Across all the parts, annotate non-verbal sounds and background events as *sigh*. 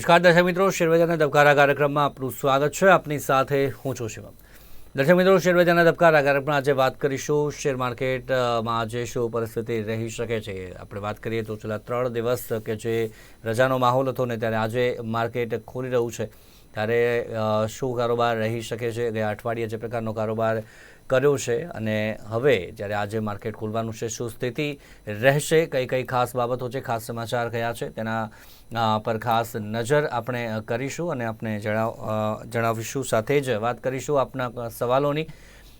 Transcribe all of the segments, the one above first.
નમસ્કાર, દર્શક મિત્રો. શેરબજારના ધબકારા કાર્યક્રમમાં આપનું સ્વાગત છે. આપની સાથે હું છું શિવમ. દર્શક મિત્રો, શેરબજારના ધબકારા કાર્યક્રમમાં આજે વાત કરીશું. શેર માર્કેટમાં આજે શું પરિસ્થિતિ રહી શકે છે? આપણે વાત કરીએ તો છેલ્લા ત્રણ દિવસ કે જે રજાનો માહોલ હતો ને ત્યારે આજે માર્કેટ ખોલી રહ્યું છે. ત્યારે શું કારોબાર રહી શકે છે? ગયા અઠવાડિયે જે પ્રકારનો કારોબાર કર્યો છે અને હવે જ્યારે આજે માર્કેટ ખુલવાનું છે, શું સ્થિતિ રહેશે? કઈ કઈ ખાસ બાબતો છે, ખાસ સમાચાર કયા છે? તેના પર ખાસ નજર આપણે કરીશું અને આપણે જણાવ જણાવીશું. સાથે જ વાત કરીશું આપના સવાલોની.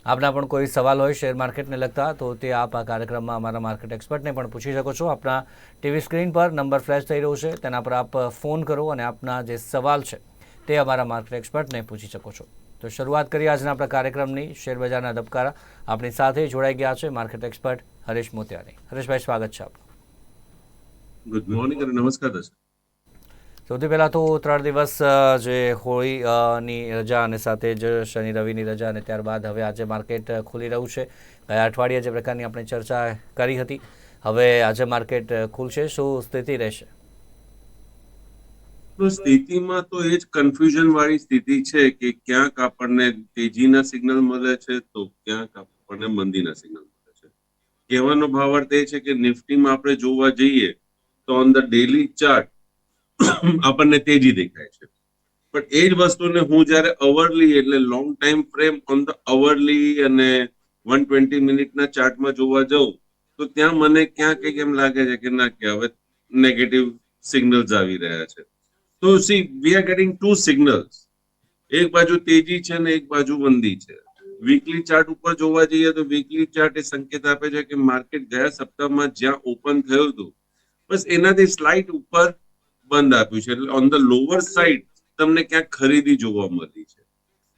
આપના પણ કોઈ સવાલ હોય શેર માર્કેટને લગતા, તો તે આપ આ કાર્યક્રમમાં અમારા માર્કેટ એક્સપર્ટને પણ પૂછી શકો છો. આપણા ટીવી સ્ક્રીન પર નંબર ફ્લેશ થઈ રહ્યો છે, તેના પર આપ ફોન કરો અને આપના જે સવાલ છે, તે અમારા માર્કેટ એક્સપર્ટને પૂછી શકો છો. તો શરૂઆત કરીએ આજના આપણા કાર્યક્રમની શેરબજારના ધબકારા આપણી સાથે જોડાઈ ગયા છે માર્કેટ એક્સપર્ટ હરેશ મોતિયાની હરેશભાઈ સ્વાગત છે આપનું. ગુડ મોર્નિંગ અને નમસ્કાર દર્શક. સૌથી પહેલાં તો ત્રણ દિવસ જે હોળીની રજા અને સાથે જ શનિ રવિની રજા અને ત્યારબાદ હવે આજે માર્કેટ ખુલી રહ્યું છે. ગયા અઠવાડિયે જે પ્રકારની આપણે ચર્ચા કરી હતી હવે આજે માર્કેટ ખુલશે. શું સ્થિતિ રહેશે? તો સ્થિતિમાં તો એ જ કન્ફ્યુઝન વાળી સ્થિતિ છે કે ક્યાંક આપણને તેજીના સિગ્નલ મળે છે તો ક્યાંક આપણને મંદીના સિગ્નલ મળે છે. કહેવાનો ભાવાર્થ એ છે કે નિફ્ટીમાં આપણે જોવા જઈએ તો ઓન ધ ડેલી ચાર્ટ આપણને તેજી દેખાય છે. પણ એ જ વસ્તુને હું જ્યારે અવરલી એટલે long time frame on the hourly અને વન ટ્વેન્ટી મિનિટના ચાર્ટમાં જોવા જાઉં, તો ત્યાં મને ક્યાં કંઈક એમ લાગે છે કે ના કે હવે નેગેટિવ સિગ્નલ્સ આવી રહ્યા છે. તો see we are getting two signals એક બાજુ તેજી છે ને એક બાજુ મંદી છે. વીકલી ચાર્ટ ઉપર જોવા જઈએ તો વીકલી ચાર્ટ એ સંકેત આપે છે કે માર્કેટ ગયા સપ્તાહમાં જ્યાં ઓપન થયું હતું. બસ એનાથી સ્લાઇટ ઉપર બંધ આપ્યું છે. એટલે ઓન ધ લોઅર સાઈડ તમને ક્યાંક ખરીદી જોવા મળી છે.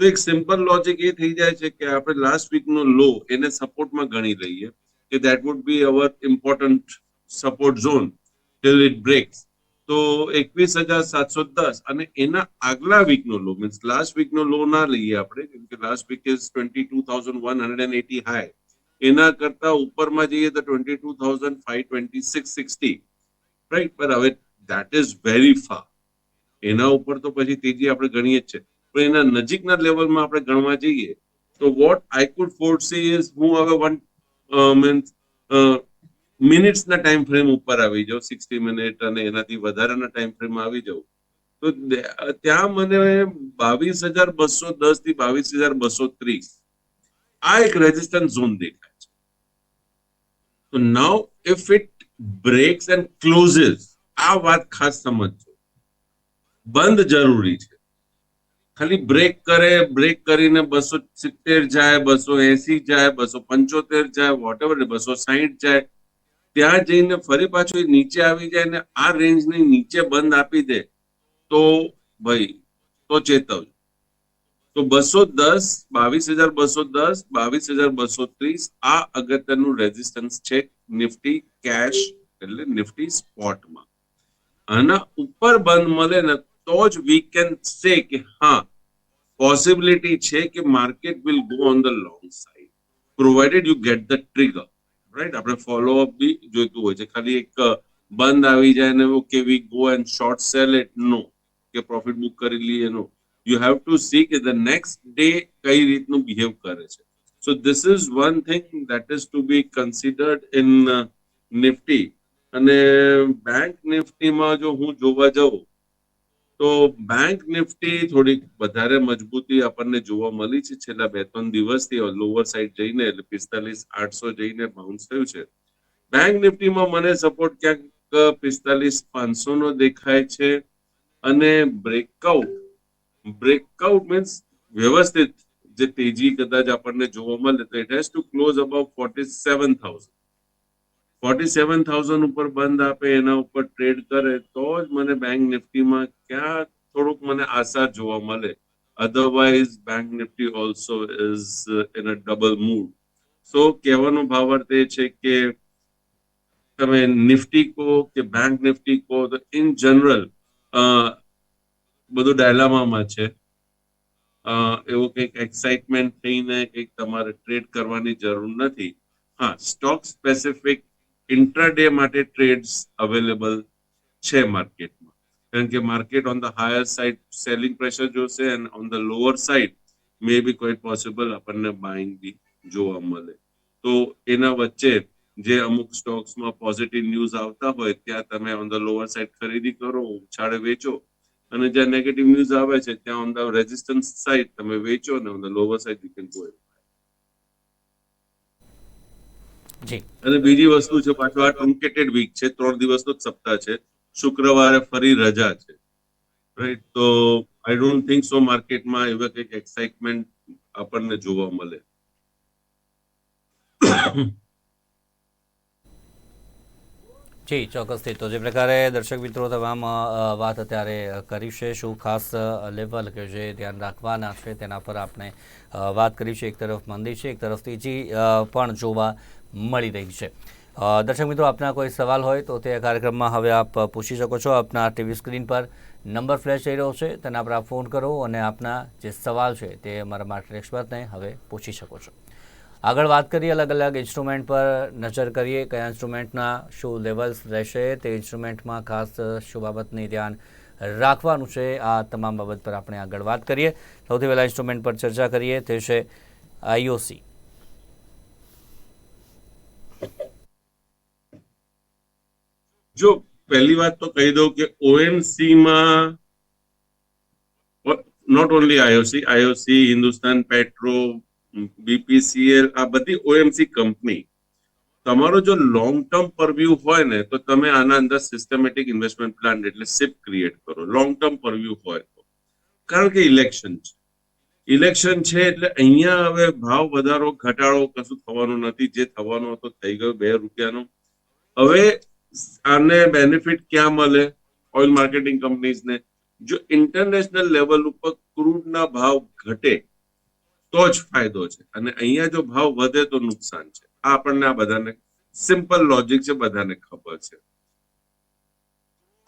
તો એક સિમ્પલ લોજિક એ થઈ જાય છે કે આપણે લાસ્ટ વીકનો લો એને સપોર્ટમાં ગણી લઈએ કે that would be our important support zone till it breaks તો એકવીસ હજાર સાતસો દસ અને એના આગલા વીકનો લો મીન્સ લાસ્ટ વીકનો લો ના લઈએ આપણે, કેમ કે last week is twenty two thousand one hundred and eighty high એના કરતા ઉપરમાં જઈએ તો twenty two thousand five twenty six sixty right પર હવે દેટ ઇઝ વેરી ફાર એના ઉપર તો પછી તેજી આપણે ગણીએ જ છે. પણ એના નજીકના લેવલમાં આપણે ગણવા જઈએ, તો what I could foresee is હું હવે વન મીન્સ મિનિટ્સના ટાઈમ ફ્રેમ ઉપર આવી જાઉં સિક્સટી મિનિટ અને એનાથી વધારાના ટાઈમ ફ્રેમ આવી જાઉં તો ત્યાં મને બાવીસ હજાર બસો દસથી બાવીસ હજાર બસો ત્રીસ આ એક રેઝિસ્ટન્સ ઝોન દેખાય છે. તો now if it breaks and closes આ વાત ખાસ સમજજો. બંધ જરૂરી છે. ખાલી બ્રેક કરે બ્રેક કરીને બસો સિત્તેર જાય, બસો એસી જાય, બસો પંચોતેર જાય વોટ બસો સાહીઠ જાય ત્યાં જઈને ફરી પાછું એ નીચે આવી જાય ને આ રેન્જની નીચે બંધ આપી દે, તો ભાઈ, તો ચેતવજો તો બસો દસ, બાવીસ હજાર બસો દસ, બાવીસ હજાર બસો ત્રીસ, આ અગત્યનું રેઝિસ્ટન્સ છે નિફ્ટી કેશ એટલે નિફ્ટી સ્પોટમાં આના ઉપર બંધ મળે ને તો જ વી કેન સે કે હા પોસિબિલિટી છે કે market will go on the long side provided you get the trigger right આપણે ફોલો અપ બી જોઈતું હોય છે. ખાલી એક બંધ આવી જાય ને okay we go and short sell it no કે પ્રોફિટ બુક કરી લઈએ no you have to see કે ધ નેક્સ્ટ ડે કઈ રીતનું બિહેવ કરે છે. So this is one thing that is to be considered in Nifty અને bank નિફ્ટીમાં જો હું જોવા જાઉં તો બેંક નિફ્ટી થોડીક વધારે મજબૂતી આપણને જોવા મળી છે. છેલ્લા બે ત્રણ દિવસથી લોઅર સાઈડ જઈને એટલે પિસ્તાલીસ આઠસો જઈને બાઉન્સ થયું છે. બેંક નિફ્ટીમાં મને સપોર્ટ ક્યાંક પિસ્તાલીસ પાંચસો નો દેખાય છે અને બ્રેકઆઉટ બ્રેકઆઉટ મીન્સ વ્યવસ્થિત જે તેજી કદાચ આપણને જોવા મળે તો it has to close about forty seven thousand forty seven thousand ઉપર બંધ આપે, એના ઉપર ટ્રેડ કરે, તો જ મને બેંક નિફ્ટીમાં ક્યાં થોડુંક મને આશા જોવા મળે. Otherwise bank Nifty also is in a double mood so કહેવાનો ભાવાર્થ એ છે કે તમે નિફ્ટી કહો કે બેંક નિફ્ટી કહો, તો ઇન જનરલ બધું ડાયલામામાં છે. એવું કંઈક એક્સાઇટમેન્ટ થઈને કંઈક તમારે ટ્રેડ કરવાની જરૂર નથી. હા સ્ટોક સ્પેસિફિક ઇન્ટ્રાડે માટે ટ્રેડ્સ અવેલેબલ છે માર્કેટમાં કારણ કે market on the higher side selling pressure જોશે and on the lower side may be quite possible આપણને બાઇંગ બી જોવા મળે. તો એના વચ્ચે જે અમુક સ્ટોક્સમાં પોઝિટિવ ન્યૂઝ આવતા હોય ત્યાં તમે ઓન ધ લોઅર સાઇડ ખરીદી કરો, ઉછાળે વેચો. અને જ્યાં નેગેટિવ ન્યૂઝ આવે છે, ત્યાં ઓન ધ રેઝિસ્ટન્સ સાઇડ તમે વેચો અને on the lower side you can go અને બીજી વસ્તુ છે પાછું આ ટ્રંકેટેડ વીક છે ત્રણ દિવસનો જ સપ્તાહ છે. શુક્રવારે ફરી રજા છે. રાઈટ તો આઈ ડોન્ટ થિંક સો માર્કેટમાં એવા કંઈક એક્સાઇટમેન્ટ આપણને જોવા મળે. જી ચોક્કસથી. તો જે પ્રકારે દર્શક મિત્રો તમામ વાત અત્યારે કરી છે શું ખાસ લેવલ કે જે ધ્યાન રાખવાના છે તેના પર આપણે વાત કરી છે. એક તરફ મંદી છે એક તરફ તેજી પણ જોવા મળી રહી છે. દર્શક મિત્રો, આપના કોઈ સવાલ હોય તો તે કાર્યક્રમમાં હવે આપ પૂછી શકો છો. આપના ટીવી સ્ક્રીન પર નંબર ફ્લેશ થઈ રહ્યો છે. તેના પર આપ ફોન કરો અને આપના જે સવાલ છે તે અમારા માટે એક્સપર્ટને હવે પૂછી શકો છો. આગળ વાત કરીએ અલગ અલગ ઇન્સ્ટ્રુમેન્ટ પર નજર કરીએ. કયા ઇન્સ્ટ્રુમેન્ટના શું લેવલ્સ રહેશે તે ઇન્સ્ટ્રુમેન્ટમાં ખાસ શું બાબતની ધ્યાન રાખવાનું છે. આ તમામ બાબત પર આપણે આગળ વાત કરીએ. સૌથી પહેલાં ઇન્સ્ટ્રુમેન્ટ પર ચર્ચા કરીએ. તે છે આઈઓસી જો પહેલી વાત તો કહી દઉં કે ઓએમસી માં not only IOC IOC, Hindustan petro, BPCL, આ બધી ઓએમસી કંપની, તમારો જો લોંગ ટર્મ પરવ્યુ હોય ને, તો તમે આના અંદર સિસ્ટમેટિક ઇન્વેસ્ટમેન્ટ પ્લાન એટલે સિપ ક્રિએટ કરો. લોંગ ટર્મ પરવ્યુ હોય તો. કારણ કે ઇલેક્શન છે. ઇલેક્શન છે એટલે અહીંયા હવે ભાવ વધારો, ઘટાડો કશું થવાનું નથી. જે થવાનું હતો થઈ ગયો બે રૂપિયાનો. હવે આને બેનિફિટ ક્યાં મળે? ઓઇલ માર્કેટિંગ કંપનીઝને જો ઇન્ટરનેશનલ લેવલ ઉપર ક્રૂડના ભાવ ઘટે, તો જ ફાયદો છે. અને અહીંયા જો ભાવ વધે તો નુકસાન છે. આ આપણને આ બધાને સિમ્પલ લોજિક છે, બધાને ખબર છે.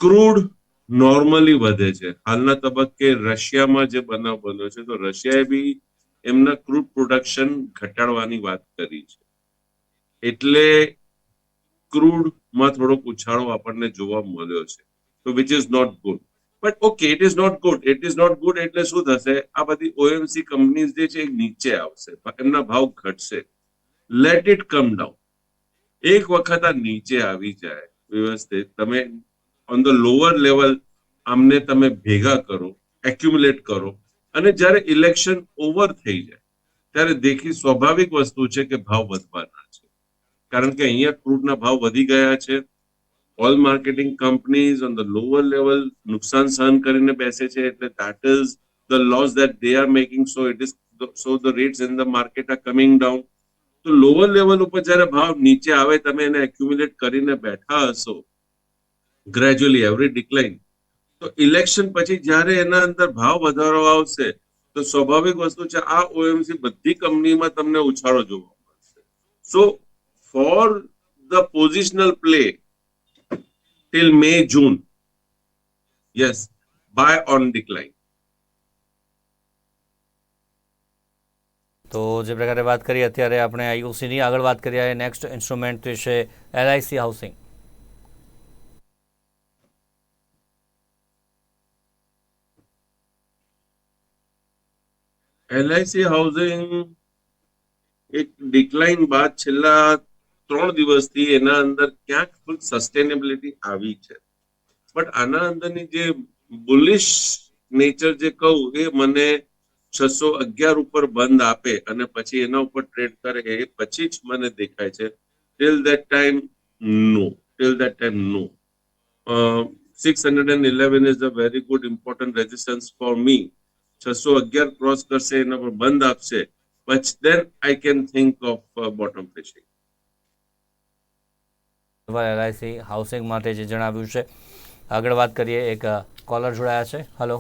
ક્રૂડ નોર્મલી વધે છે. હાલના તબક્કે રશિયામાં જે બનાવ બન્યો છે, તો રશિયાએ બી એમના ક્રૂડ પ્રોડક્શન ઘટાડવાની વાત કરી છે. એટલે ક્રૂડમાં થોડોક ઉછાળો આપણને જોવા મળ્યો છે. તો which is not good but okay it is not good it is not good એટલે શું થશે? આ બધી ઓએમસી કંપનીઝ જે છે, એ નીચે આવશે. એમના ભાવ ઘટશે. લેટ ઇટ કમ ડાઉન એક વખત આ નીચે આવી જાય, વ્યવસ્થિત. તમે ઓન ધ લોઅર લેવલ આમને તમે ભેગા કરો એક્યુમ્યુલેટ કરો. અને જ્યારે ઇલેક્શન ઓવર થઈ જાય, ત્યારે દેખી સ્વાભાવિક વસ્તુ છે કે ભાવ વધવાના કારણ કે અહીંયા ક્રૂડના ભાવ વધી ગયા છે. All marketing companies on the lower level નુકસાન સહન કરીને બેસે છે. એટલે that is the loss that they are making so it is so the rates in the market are coming down તો લોઅર લેવલ ઉપર જ્યારે ભાવ નીચે આવે, તમે એને એક્યુમ્યુલેટ કરીને બેઠા હશો ગ્રેજ્યુઅલી એવરી ડિક્લાઇન તો ઇલેક્શન પછી જ્યારે એના અંદર ભાવ વધારો આવશે, તો સ્વાભાવિક વસ્તુ છે, આ ઓએમસી બધી કંપનીમાં તમને ઉછાળો જોવા મળશે. So for the positional play till May, June. Yes, buy on decline. તો જે પ્રકારે વાત કરીએ અત્યારે આપણે આઈઓસીની આગળ વાત કરીએ નેક્સ્ટ ઇન્સ્ટ્રુમેન્ટ છે એલઆઈસી હાઉસિંગ એલઆઈસી હાઉસિંગ એક ડિક્લાઇન બાદ છેલ્લા ત્રણ દિવસથી એના અંદર ક્યાંક થોડીક સસ્ટેનેબિલિટી આવી છે. બટ આના અંદરની જે બુલિશ નેચર જે કહું, એ મને છસો અગિયાર ઉપર બંધ આપે અને પછી એના ઉપર ટ્રેડ કરે એ પછી જ મને દેખાય છે. Till that time no till that time no six hundred and eleven is a very good important resistance for me છસો અગિયાર ક્રોસ કરશે, એના પર બંધ આપશે. પછી then I can think of bottom fishing LIC housing માટે જે જણાવ્યું છે. આગળ વાત કરીએ એક કોલર જોડાયા છે. હલો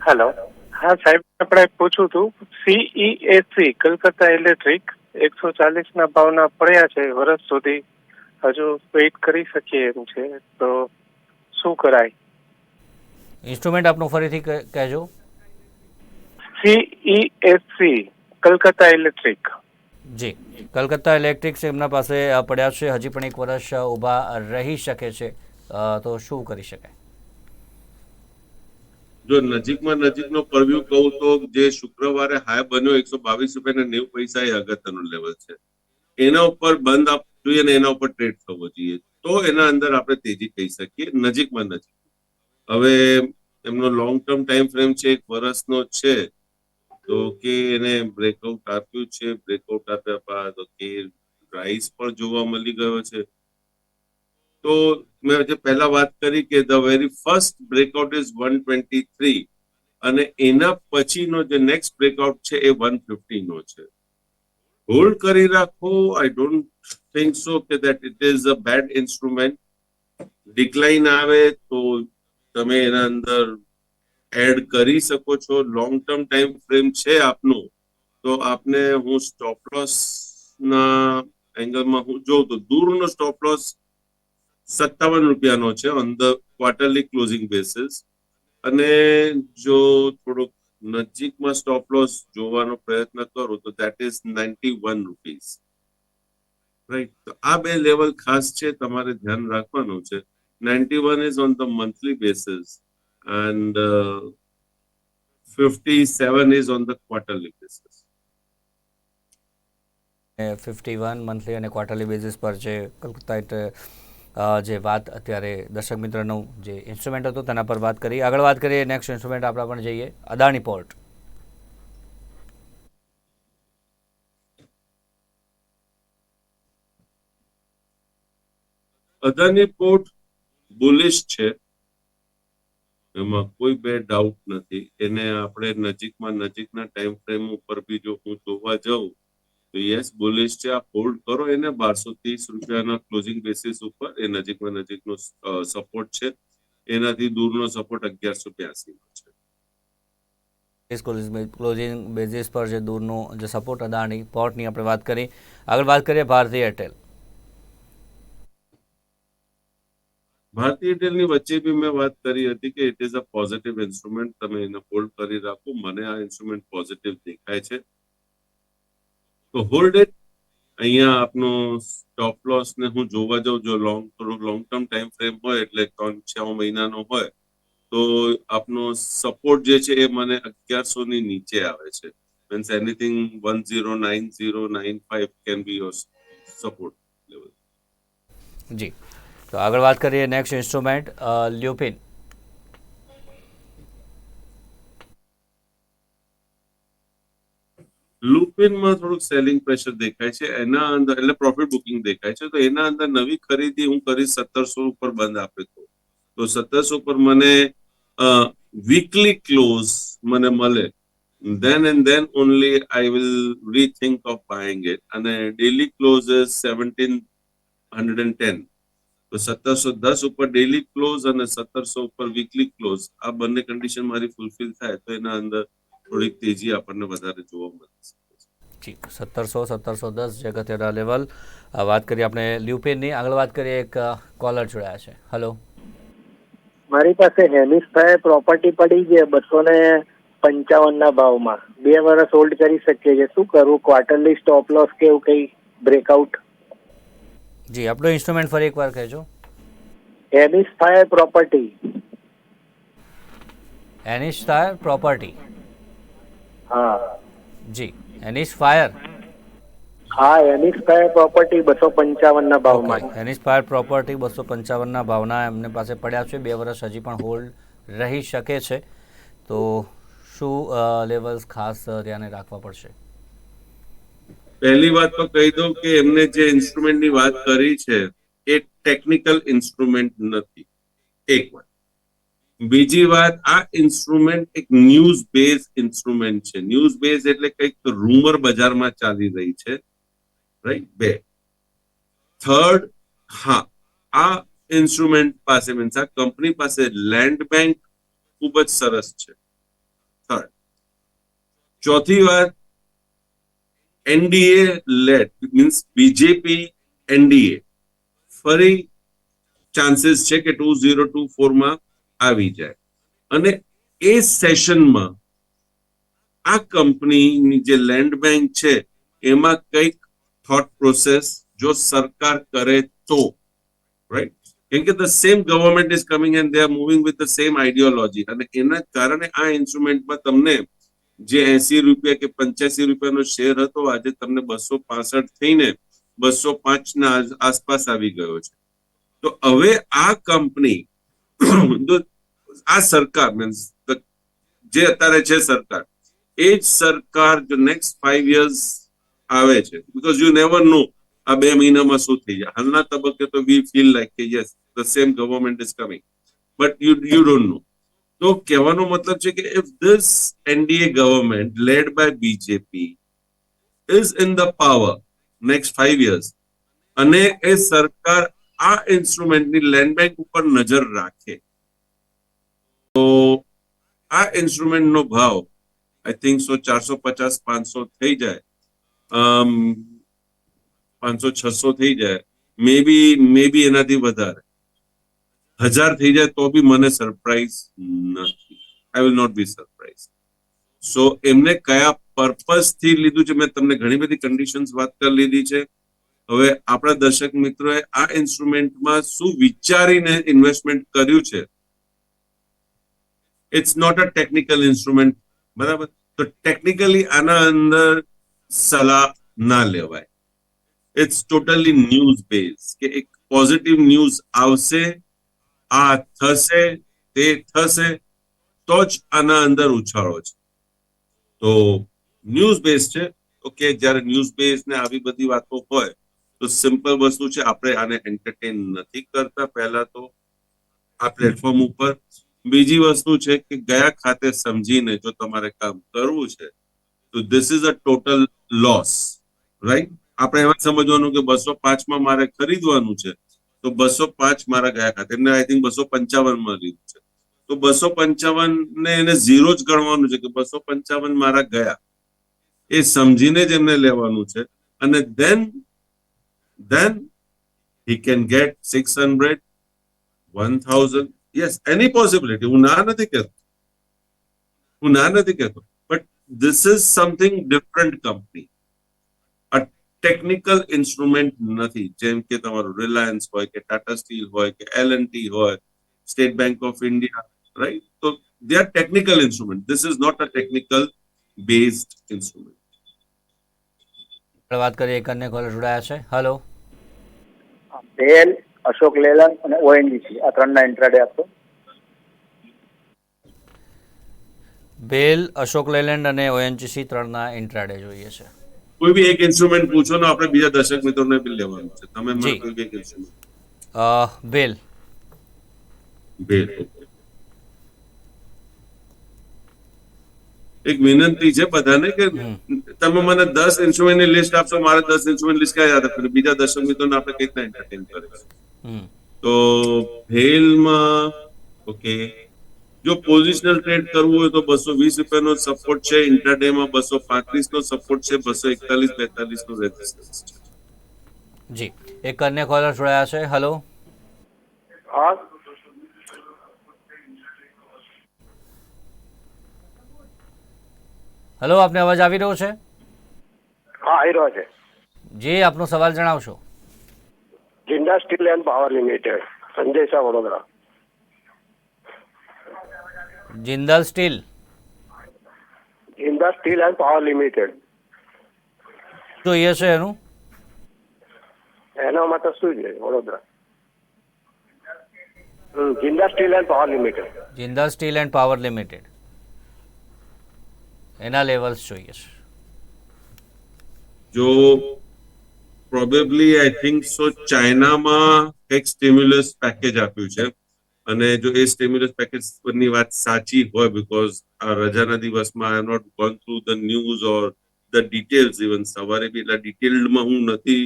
હેલો હા સાહેબ આપણે પૂછું હતું સીઈએસસી કલકત્તા ઇલેક્ટ્રિક એકસો ચાલીસ ના ભાવના પડ્યા છે વર્ષ સુધી. હજુ વેઇટ કરી શકીએ એમ છે. તો શું કરાય? ઇન્સ્ટ્રુમેન્ટ આપનું ફરીથી કહેજો. CESC Calcutta electric ji. Calcutta electrics એમના પાસે પડ્યા છે. હજી પણ એક વર્ષ ઊભા રહી શકે છે. તો શું કરી શકાય? જો નજીકમાં નજીકનો પરવ્યુ કહું તો જે શુક્રવારે હાઈ બન્યો એકસો બાવીસ રૂપિયા નેવું પૈસા એ અગત્યનું લેવલ છે. એના ઉપર બંધ આપ જોઈએ અને એના ઉપર ટ્રેડ થવો જોઈએ. તો એના અંદર આપણે તેજી કહી શકીએ નજીકમાં નજીક. હવે એમનો લોંગ ટર્મ ટાઈમ ફ્રેમ છે, એક વર્ષનો છે. તો કે એને બ્રેકઆઉટ આપ્યું છે. બ્રેકઆઉટ આપ્યા બાદ કે પ્રાઇસ પણ જોવા મળી ગયો છે. તો મેં જે પહેલા વાત કરી કે the very first breakout is one twenty three અને એના પછીનો જે નેક્સ્ટ બ્રેકઆઉટ છે એ વન ફિફ્ટી નો છે. હોલ્ડ કરી રાખો. આઈ ડોન્ટ થિંક સો કે that it is a bad instrument decline આવે તો તમે એના અંદર એડ કરી શકો છો. લોંગ ટર્મ ટાઈમ ફ્રેમ છે આપનું. તો આપને હું સ્ટોપ લોસ ના એંગલમાં હું જોઉં તો દૂરનો સ્ટોપ લોસ સત્તાવન રૂપિયાનો છે on the quarterly closing basis અને જો થોડોક નજીકમાં સ્ટોપ લોસ જોવાનો પ્રયત્ન કરું તો that is ninety one rupees right તો આ બે લેવલ ખાસ છે, તમારે ધ્યાન રાખવાનું છે. Ninety one is on the monthly basis and uh, 57 is on the quarterly basis. Fifty one monthly અને ક્વાર્ટરલી બેઝિસ પર જે કલકત્તા જે વાત અત્યારે દર્શક મિત્રનું જે ઇન્સ્ટ્રુમેન્ટ હતું તેના પર વાત કરી. આગળ વાત કરીએ નેક્સ્ટ ઇન્સ્ટ્રુમેન્ટ આપણે પણ જઈએ. Adani port Adani port bullish છે. એમાં કોઈ બે ડાઉટ નથી. એને આપણે નજીકમાં નજીકના ટાઈમ ફ્રેમ ઉપર બી જો હું જોવા જાઉં, તો યસ બુલિશ છે આ હોલ્ડ કરો એને. બારસો ત્રીસ રૂપિયાના ક્લોઝિંગ બેસિસ ઉપર એ નજીકમાં નજીકનો સપોર્ટ છે. એનાથી દૂરનો સપોર્ટ અગિયારસો બ્યાસી છે. ક્લોઝિંગ બેઝિસ પર જે દૂરનો જે સપોર્ટ અદાણી પોર્ટની આપણે વાત કરી. આગળ વાત કરીએ ભારતીય એરટેલ ભારતીય એરટેલની વચ્ચે બી મેં વાત કરી હતી કે it is a positive instrument તમે એને હોલ્ડ કરી રાખો. મને આ ઇન્સ્ટ્રુમેન્ટ પોઝિટિવ દેખાય છે. તો હોલ્ડ ઇટ અહીંયા આપનો સ્ટોપ લોસ ને હું જોવા જાઉં, જો long long term time frame હોય, એટલે ત્રણ છ મહિનાનો હોય, તો આપનો સપોર્ટ જે છે એ મને અગિયારસો ની નીચે આવે છે. Means anything one zero nine zero nine five can be your support level ji. તો આગળ વાત કરીએ નેક્સ્ટ ઇન્સ્ટ્રુમેન્ટ લ્યુપિન. લુપિનમાં થોડુંક સેલિંગ પ્રેશર દેખાય છે, એના અંદર, એટલે પ્રોફિટ બુકિંગ દેખાય છે, તો એના અંદર નવી ખરીદી હું કરી સત્તરસો ઉપર બંધ આપે તો તો સત્તરસો પર મને વીકલી ક્લોઝ મને મળે. Then and then only I will rethink of buying it. અને daily close is 1710 તો સત્તરસો દસ ઉપર ડેલી ક્લોઝ અને સત્તરસો ઉપર વીકલી ક્લોઝ આ બંને કન્ડિશન મારી ફૂલફિલ થાય તો એના અંદર થોડીક તેજી આપણને વધારે જોવા મળે છે. જી સત્તરસો સત્તરસો દસ જે અગત્યના લેવલ વાત કરીએ આપણે લ્યુપેનની. આગળ વાત કરીએ એક કોલર જોડાયા છે. હલો મારી પાસે હેમિસ્ફાયર પ્રોપર્ટી પડી છે બસો ને પંચાવન ના ભાવમાં. બે વર્ષ હોલ્ડ કરી શકીએ છીએ. શું કરવું ક્વાર્ટરલી સ્ટોપ લોસ કે એવું કઈ બ્રેકઆઉટ જી આપણો ઇન્સ્ટ્રુમેન્ટ ફરી એકવાર કહેજો. હેમિસ્ફાયર પ્રોપર્ટી એનિશ ફાયર પ્રોપર્ટી હા. જી એનિશ ફાયર હા હેમિસ્ફાયર પ્રોપર્ટી બસો પંચાવન ના ભાવમાં. એનિશ ફાયર પ્રોપર્ટી બસો પંચાવનના ભાવના એમને પાસે પડ્યા છે. બે વર્ષ હજી પણ હોલ્ડ રહી શકે છે. તો શું લેવલ્સ ખાસ ધ્યાને રાખવા પડશે? પહેલી વાત તો કહી દઉં કે એમને જે ઇન્સ્ટ્રુમેન્ટની વાત કરી છે, એ ટેકનિકલ ઇન્સ્ટ્રુમેન્ટ નથી. એક વાત. બીજી વાત, આ ઇન્સ્ટ્રુમેન્ટ એક ન્યૂઝ બેઝ ઇન્સ્ટ્રુમેન્ટ છે. ન્યૂઝ બેઝ એટલે કંઈક રૂમર બજારમાં ચાલી રહી છે. રાઈટ બે. થર્ડ હા, આ ઇન્સ્ટ્રુમેન્ટ પાસે મીન્સ આ કંપની પાસે લેન્ડ બેંક ખૂબ જ સરસ છે. થર્ડ ચોથી વાત NDA led means BJP NDA ફરી ચાન્સીસ છે કે ટુ ઝીરો ટુ ફોરમાં આવી જાય. અને એ સેશનમાં આ કંપનીની જે લેન્ડ બેંક છે, એમાં કંઈક થોટ પ્રોસેસ જો સરકાર કરે તો રાઈટ કેમ કે the same government is coming and they are moving with the same ideology અને એના કારણે આ ઇન્સ્ટ્રુમેન્ટમાં તમને જે એસી રૂપિયા કે પંચ્યાસી રૂપિયાનો શેર હતો, આજે તમને બસો પાસઠ થઈને બસો પાંચ ના આસપાસ આવી ગયો છે. તો હવે આ કંપની *clears throat* આ સરકાર મીન્સ જે અત્યારે છે સરકાર, એ જ સરકાર જો નેક્સ્ટ ફાઈવ યર્સ આવે છે. બીકોઝ યુ નેવર નો આ બે મહિનામાં શું થઈ જાય. હાલના તબક્કે તો વી ફીલ લાઈક કે yes the same government is coming but you you don't know તો કહેવાનો મતલબ છે કે if this NDA government led by BJP is in the power next five years અને એ સરકાર આ ઇન્સ્ટ્રુમેન્ટની લેન્ડ બેંક ઉપર નજર રાખે, તો આ ઇન્સ્ટ્રુમેન્ટનો ભાવ આઈ થિંક સો ચારસો પચાસ, પાંચસો થઈ જાય પાંચસો, છસો થઈ જાય મે બી મે બી એનાથી વધારે. હજાર થઈ જાય તો બી મને સરપ્રાઈઝ નથી. I will not be surprise so એમને કયા પર્પઝથી લીધું છે? મેં તમને ઘણી બધી કન્ડિશન્સ વાત કરી લીધી છે. હવે આપણા દર્શક મિત્રોએ આ ઇન્સ્ટ્રુમેન્ટમાં શું વિચારીને ઇન્વેસ્ટમેન્ટ કર્યું છે? It's not a technical instrument બરાબર? તો ટેકનિકલી આના અંદર સલાહ ના લેવાય. ઇટ્સ ટોટલી ન્યૂઝ બેઝ કે એક પોઝિટિવ ન્યૂઝ આવશે આ થશે, તે થશે, તો જ આના અંદર ઉછાળો છે. તો ન્યૂઝ બેઝ છે. ઓકે જ્યારે ન્યૂઝ બેઝ ને આવી બધી વાતો હોય, તો સિમ્પલ વસ્તુ છે, આપણે આને એન્ટરટેન નથી કરતા. પહેલા તો આ પ્લેટફોર્મ ઉપર. બીજી વસ્તુ છે કે ગયા ખાતે સમજીને જો તમારે કામ કરવું છે, તો this is a total loss right આપણે એમાં સમજવાનું કે બસો પાંચમાં મારે ખરીદવાનું છે તો બસો પાંચ મારા ગયા ખાતે. એમને આઈ થિંક બસો પંચાવનમાં લીધું છે. તો બસો પંચાવન ને એને ઝીરો જ ગણવાનું છે કે બસો પંચાવન મારા ગયા. એ સમજીને જ એમને લેવાનું છે. અને then then he can get six hundred one thousand yes any possibility હું ના નથી કહેતો. હું ના નથી કહેતો. But this is something different company. A instrument નથી. જેમ કે તમારું રિલાયન્સ હોય કે ટાટા સ્ટીલ હોય કે ટી હોય State Bank of India right તો they are technical instrument this is not a technical based instrument વાત કરીએ એક અન્ય કોલર જોડાયા છે. હેલો બેલ અશોક લેલન અને ઓએનજીસી આ ત્રણના ઇન્ટ્રાડે આપશો બેલ અશોક લેલેન્ડ અને ઓએનજીસી ત્રણના ઇન્ટ્રાડે જોઈએ છે. કોઈ બી એક ઇન્સ્ટ્રુમેન્ટ પૂછો ને આપણે બીજા દર્શક મિત્રોને બી લેવાનું છે. તમે મને કોઈ એક ઇન્સ્ટ્રુમેન્ટ બેલ બેલ એક વિનંતી છે બધાને કે તમે મને દસ ઇન્સ્ટ્રુમેન્ટની લિસ્ટ આપશો મારે દસ ઇન્સ્ટ્રુમેન્ટ લિસ્ટ ક્યાં યાદ આપશે બીજા દર્શક મિત્રોને આપણે કઈ રીતના એન્ટરટેન કરીશું. તો ભેલમાં ઓકે. જો પોઝિશનલ ટ્રેડ કરવું હોય તો બસો વીસ રૂપિયાનો સપોર્ટ છે. ઇન્ટરડે માં બસો પાંત્રીસ નો સપોર્ટ છે. બસો એકતાલીસ બેતાલીસ નો રેઝિસ્ટન્સ છે. જી. એક અન્ય કોલર જોડાયા છે. હેલો હા. હલો આપને અવાજ આવી રહ્યો છે? હા આવી રહ્યો છે. જી આપનો સવાલ જણાવશો. Jindal steel and power limited. Sanjay Shah Vadodara. Jindal steel. Jindal steel and power limited. જોઈએ છે એનું? એના માટે શું છે Vadodara? Jindal steel and power limited. Jindal steel and power limited. એના લેવલ્સ જોઈએ છે. જો પ્રોબેબલી આઈ થિંક સો ચાઇનામાં એક સ્ટિમ્યુલસ પેકેજ આપ્યું છે. અને જો એ સ્ટિમ્યુલસ પેકેજ પરની વાત સાચી હોય બીકોઝ આ રજાના દિવસમાં I not gone through the news or the details even સવારે બી એટલા ડિટેલ્ડમાં હું નથી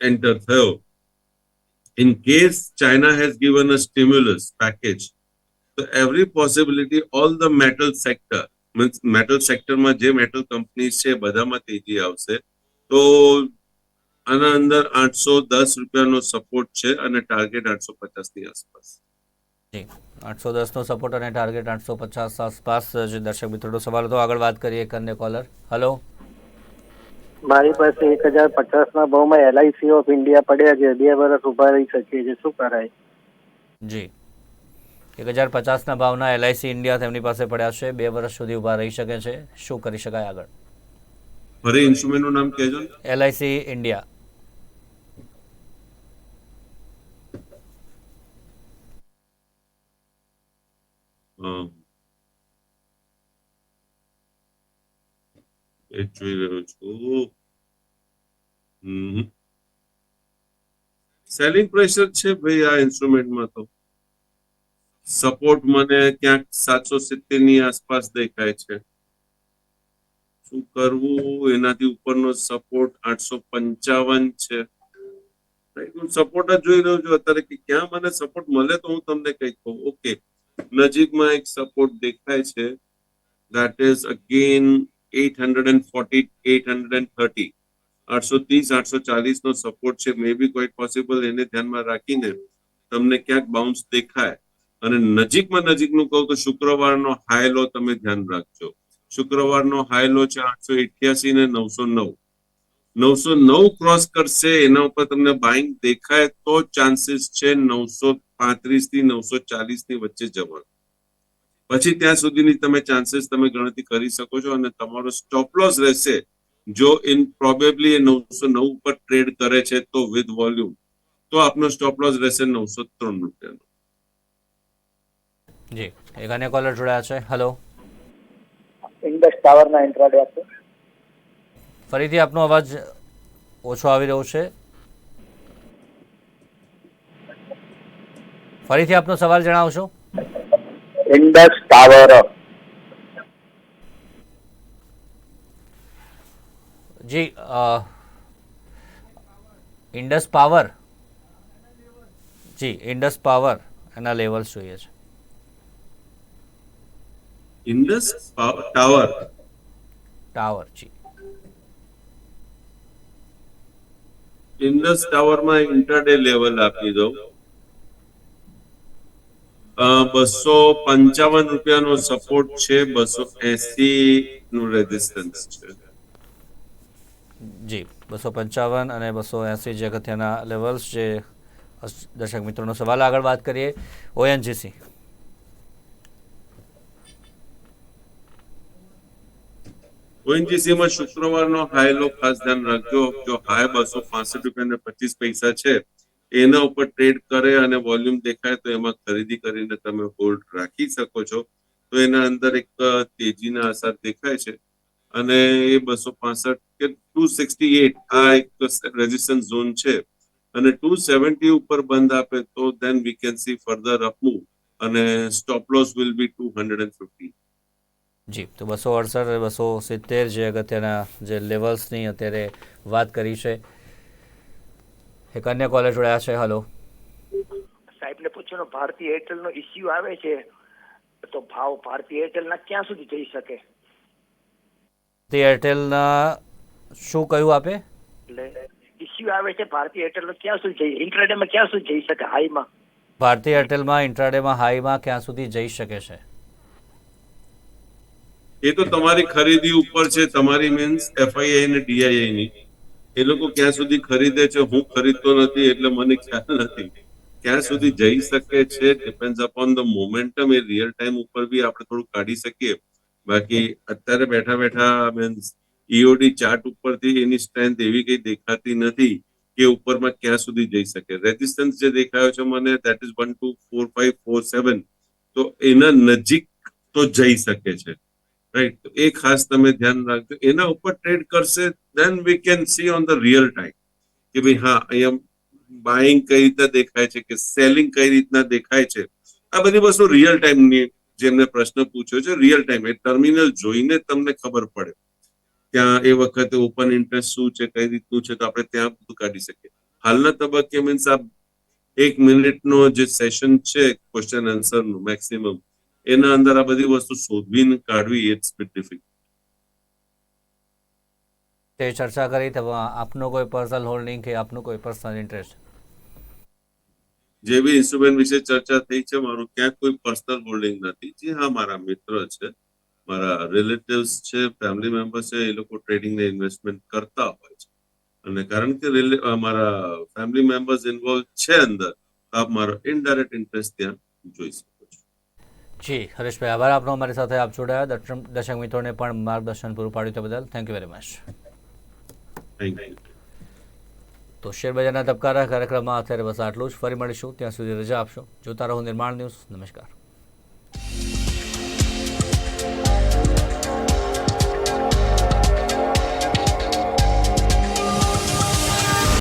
એન્ટર થયો. In case China has given a stimulus package તો every possibility all the metal sector means metal સેક્ટરમાં જે મેટલ કંપની છે, બધામાં તેજી આવશે. તો આના અંદર આઠસો દસ રૂપિયાનો સપોર્ટ છે અને ટાર્ગેટ આઠસો પચાસની આસપાસ. જી. આઠસો દસનો સપોર્ટ અને ટાર્ગેટ આઠસો પચાસ આસપાસ જે દર્શક મિત્રોનો સવાલ હતો. આગળ વાત કરીએ એક અન્ય કોલર હલો મારી પાસે એક હજાર પચાસ ના ભાવમાં એલઆઈસી ઓફ ઇન્ડિયા પડ્યા છે. બે વર્ષ ઊભા રહી શકીએ છે શું કરાય? જી. એક હજાર પચાસના ભાવના એલઆઈસી ઇન્ડિયા તેમની પાસે પડ્યા છે. બે વર્ષ સુધી ઊભા રહી શકે છે. શું કરી શકાય આગળ? ફરી ઇન્સ્ટ્રુમેન્ટનું નામ કહેજો ને. એલઆઈસી ઇન્ડિયા એ જોઈ રહ્યો છું સેલિંગ પ્રેશર છે ભાઈ આ ઇન્સ્ટ્રુમેન્ટમાં તો સપોર્ટ મને ક્યાંક સાતસો સિત્તેરની આસપાસ દેખાય છે શું કરવું એનાથી ઉપરનો સપોર્ટ આઠસો પંચાવન છે હું સપોર્ટ જ જોઈ રહ્યો છું અત્યારે કે ક્યાં મને સપોર્ટ મળે તો હું તમને કઈ કહું ઓકે નજીકમાં એક સપોર્ટ દેખાય છે. That is again 840 830 આઠસો ત્રીસ, આઠસો ચાલીસ નો સપોર્ટ છે. મે બી ક્વાઇટ પોસિબલ એને ધ્યાનમાં રાખીને તમને ક્યાંક બાઉન્સ દેખાય. અને નજીકમાં નજીકનું કહું તો શુક્રવારનો હાઈ લો તમે ધ્યાન રાખજો. શુક્રવારનો હાઈ લો છે આઠસો ઇઠ્યાસી ને નવસો નવ. નવસો નવ ક્રોસ કરશે, એના ઉપર તમને બાઇંગ દેખાય તો ચાન્સીસ છે નવસો પાંત્રીસથી નવસો ચાલીસની વચ્ચે જવાનું. પછી ત્યાં સુધીની તમે ચાન્સીસ તમે ગણતરી કરી શકો છો અને તમારો સ્ટોપ લોસ રહેશે જો ઇન પ્રોબેબલી એ નવસો નવ ઉપર ટ્રેડ કરે છે તો વિથ વોલ્યુમ તો આપનો સ્ટોપ લોસ રહેશે નવસો ત્રણ રૂપિયાનો. જી એક અન્ય કોલર જોડાયા છે. હલો ઇન્ડસ ટાવરના ઇન્ટ્રાડે આપો. ફરીથી આપનો અવાજ ઓછો આવી રહ્યો છે. ફરીથી આપનો સવાલ જણાવશો? Indus tower ji Indus power ji Indus power એના લેવલ્સ જોઈએ છે. Indus tower tower ji. Indus ટાવરમાં intraday level આપી દો બસો પંચાવન રૂપિયાનો સપોર્ટ છે બસો એસી નું રેઝિસ્ટન્સ છે. જી બસો પંચાવન અને બસો એંસી જે અગત્યના લેવલ્સ જે દર્શક મિત્રોનો સવાલ આગળ વાત કરીએ. ઓએનજીસી ઓએનજીસીમાં શુક્રવારનો હાઈ લો ખાસ ધ્યાન રાખજો. જો હાઈ બસો પાસઠ રૂપિયા પચીસ પૈસા છે એના ઉપર ટ્રેડ કરે અને વોલ્યુમ દેખાય તો એમાં ખરીદી કરીને તમે હોલ્ડ રાખી શકો છો. તો એના અંદર એક તેજીના અસર દેખાય છે. અને એ બસો પાસઠ કે ટુ સિક્સટી એટ આ એક રેઝિસ્ટન્સ ઝોન છે. અને ટુ સેવન્ટી ઉપર બંધ આપે તો then we can see further upmove અને stop loss will be two hundred and fifty ji, તો બસો અડસઠ બસો સિત્તેર જે અગત્યના જે લેવલ્સની અત્યારે વાત કરી છે એક અન્ય કોલર જોડાયા છે હલો સાહેબને પૂછ્યું ને ભારતીય એરટેલ નો ઇસ્યુ આવે છે તો ભાવ ભારતીય એરટેલ ના ક્યાં સુધી જઈ શકે? તે એરટેલના શું કહ્યું આપે? ઇસ્યુ આવે છે ભારતીય એરટેલ નો ક્યાં સુધી જઈ ઇન્ટરડે માં ક્યાં સુધી જઈ શકે હાઈમાં ભારતીય એરટેલમાં ઇન્ટ્રાડેમાં હાઈમાં ક્યાં સુધી જઈ શકે છે? એ તો તમારી ખરીદી ઉપર છે તમારી મીન્સ એફઆઈઆઈ અને ડીઆઈઆઈ ની. એ લોકો ક્યાં સુધી ખરીદે છે, હું ખરીદતો નથી એટલે મને ખ્યાલ નથી. ક્યાં સુધી જઈ શકે છે ડિપેન્ડ અપોન ધ મોમેન્ટમ એ રિયલ ટાઈમ ઉપર બી આપણે થોડું કાઢી શકીએ. બાકી અત્યારે બેઠા બેઠા મીન્સ ઈઓડી ચાર્ટ ઉપરથી એની સ્ટ્રેન્થ એવી કઈ દેખાતી નથી કે ઉપરમાં ક્યાં સુધી જઈ શકે. રેઝિસ્ટન્સ જે દેખાયો છે મને that is one two four five four seven તો એના નજીક તો જઈ શકે છે. રાઈટ એ ખાસ તમે ધ્યાન રાખજો. એના ઉપર ટ્રેડ કરશે then we can see on the real time કે ભાઈ હા, અહીંયા બાઇંગ કઈ રીતના દેખાય છે કે સેલિંગ કઈ રીતના દેખાય છે. આ બધી વસ્તુ રિયલ ટાઈમની જેમને પ્રશ્ન પૂછ્યો છે રિયલ ટાઈમ એ ટર્મિનલ જોઈને તમને ખબર પડે. ત્યાં એ વખતે ઓપન ઇન્ટરેસ્ટ શું છે, કઈ રીતનું છે, તો આપણે ત્યાં બધું કાઢી શકીએ. હાલના તબક્કે મીન્સ આ એક મિનિટનો જે સેશન છે ક્વેશ્ચન આન્સરનું મેક્સિમમ એના અંદર આ બધી વસ્તુ શોધવીને કાઢવી બિટ ડિફિકલ્ટ તે ચર્ચા કરી આપનો કોઈ પર્સનલ હોલ્ડિંગ કે આપનો કોઈ પર્સનલ ઇન્ટરેસ્ટ જે બી ઇન્સ્ટ્રુમેન્ટ વિશે ચર્ચા થઈ છે મારું ક્યાંક કોઈ પર્સનલ હોલ્ડિંગ નથી. જે હા મારા મિત્ર છે મારા રિલેટિવ્સ છે ફેમિલી મેમ્બર્સ છે એ લોકો ટ્રેડિંગ ને ઇન્વેસ્ટમેન્ટ કરતા હોય છે. અને કારણ કે મારા ફેમિલી મેમ્બર્સ ઇન્વોલ્વ છે અંદર તો આપ મારો ઇનડાયરેક્ટ ઇન્ટરેસ્ટ ત્યાં જોઈ શકો. જી હરેશભાઈ આભાર. આપનો અમારી સાથે આપ જોડાયા. દર્શક દર્શક મિત્રોને પણ માર્ગદર્શન પૂરું પાડ્યું તે બદલ થેન્ક યુ વેરી મચ તો શેરબજારના તબકારા કાર્યક્રમમાં અત્યારે બસ આટલું જ. ફરી મળીશું. ત્યાં સુધી રજા આપશો. જોતા રહો નિર્માણ ન્યૂઝ. નમસ્કાર.